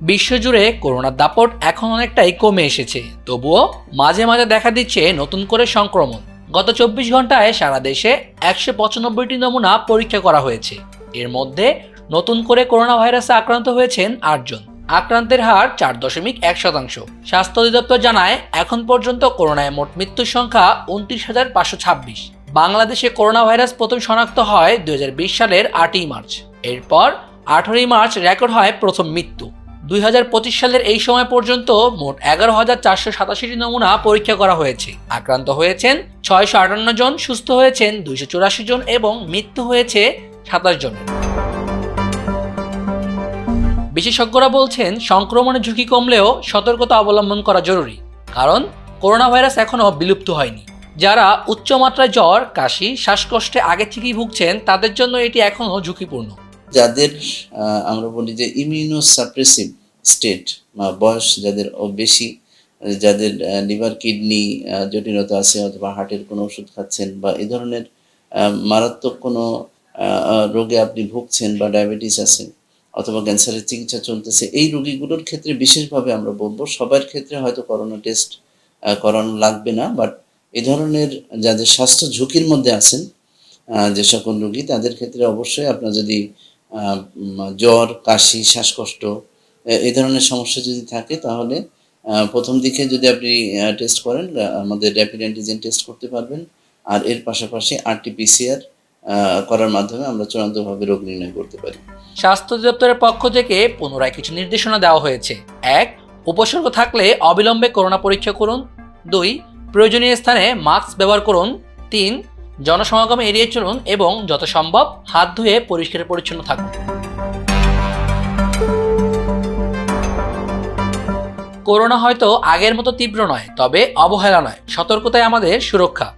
বিশ্বজুড়ে করোনার দাপট এখন অনেকটাই কমে এসেছে। তবুও মাঝে মাঝে দেখা দিচ্ছে নতুন করে সংক্রমণ। গত চব্বিশ ঘন্টায় সারা দেশে একশো পঁচানব্বইটি নমুনা পরীক্ষা করা হয়েছে। এর মধ্যে নতুন করে করোনা ভাইরাসে আক্রান্ত হয়েছেন আটজন আক্রান্তের হার চার দশমিক এক শতাংশ। স্বাস্থ্য অধিদপ্তর জানায়, এখন পর্যন্ত করোনায় মোট মৃত্যুর সংখ্যা উনত্রিশ হাজার পাঁচশো ছাব্বিশ। বাংলাদেশে করোনা ভাইরাস প্রথম শনাক্ত হয় দু হাজার বিশ সালের আটই মার্চ। এরপর আঠারোই মার্চ রেকর্ড হয় প্রথম মৃত্যু। দুই হাজার পঁচিশ সালের এই সময় পর্যন্ত মোট এগারো হাজার চারশো সাতাশিটি নমুনা পরীক্ষা করা হয়েছে। আক্রান্ত হয়েছেন ছয়শো আটান্ন জন, সুস্থ হয়েছেন দুইশো চুরাশি জন এবং মৃত্যু হয়েছে সাতাশ জনের। বিশেষজ্ঞরা বলছেন, সংক্রমণের ঝুঁকি কমলেও সতর্কতা অবলম্বন করা জরুরি, কারণ করোনা ভাইরাস এখনও বিলুপ্ত হয়নি। যারা উচ্চমাত্রায় জ্বর, কাশি, শ্বাসকষ্টে আগে থেকেই ভুগছেন, তাদের জন্য এটি এখনও ঝুঁকিপূর্ণ। যাদের আমরা বলি যে ইমিউনো সাপ্রেসিভ স্টেট বা বয়স যাদের বেশি, যাদের লিভার কিডনি জটিলতা আছে অথবা হার্টের কোনো ওষুধ খাচ্ছেন বা এ ধরনের মারাত্মক কোনো রোগে আপনি ভুগছেন বা ডায়াবেটিস আছে অথবা ক্যান্সারের চিকিৎসা চলতেছে, এই রোগীগুলোর ক্ষেত্রে বিশেষভাবে আমরা বলব সবার ক্ষেত্রে হয়তো করোনা টেস্ট করানো লাগবে না বাট এ ধরনের যাদের স্বাস্থ্য ঝুঁকির মধ্যে আছেন যে সকল রোগী, তাদের ক্ষেত্রে অবশ্যই আপনার যদি জ্বর, কাশি, শ্বাসকষ্ট, এ- ধরনের সমস্যা যদি থাকে তাহলে প্রথম দিকে যদি আপনি টেস্ট করেন আমাদের র্যাপিড অ্যান্টিজেন টেস্ট করতে পারবেন। আর এর পাশাপাশি আরটিপিসিআর করার মাধ্যমে আমরা চূড়ান্তভাবে রোগ নির্ণয় করতে পারি। স্বাস্থ্য অধিদপ্তরের পক্ষ থেকে পুনরায় কিছু নির্দেশনা দেওয়া হয়েছে। এক, উপসর্গ থাকলে অবিলম্বে করোনা পরীক্ষা করুন। দুই, প্রয়োজনীয় স্থানে মাস্ক ব্যবহার করুন। তিন জনসমাগম এড়িয়ে চলুন এবং যত সম্ভব হাত ধুয়ে পরিষ্কার পরিচ্ছন্ন থাকুন। করোনা হয়তো আগের মতো তীব্র নয়, তবে অবহেলা নয়। সতর্কতায় আমাদের সুরক্ষা।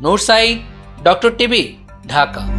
Noor Sayeed doctor TV, Dhaka.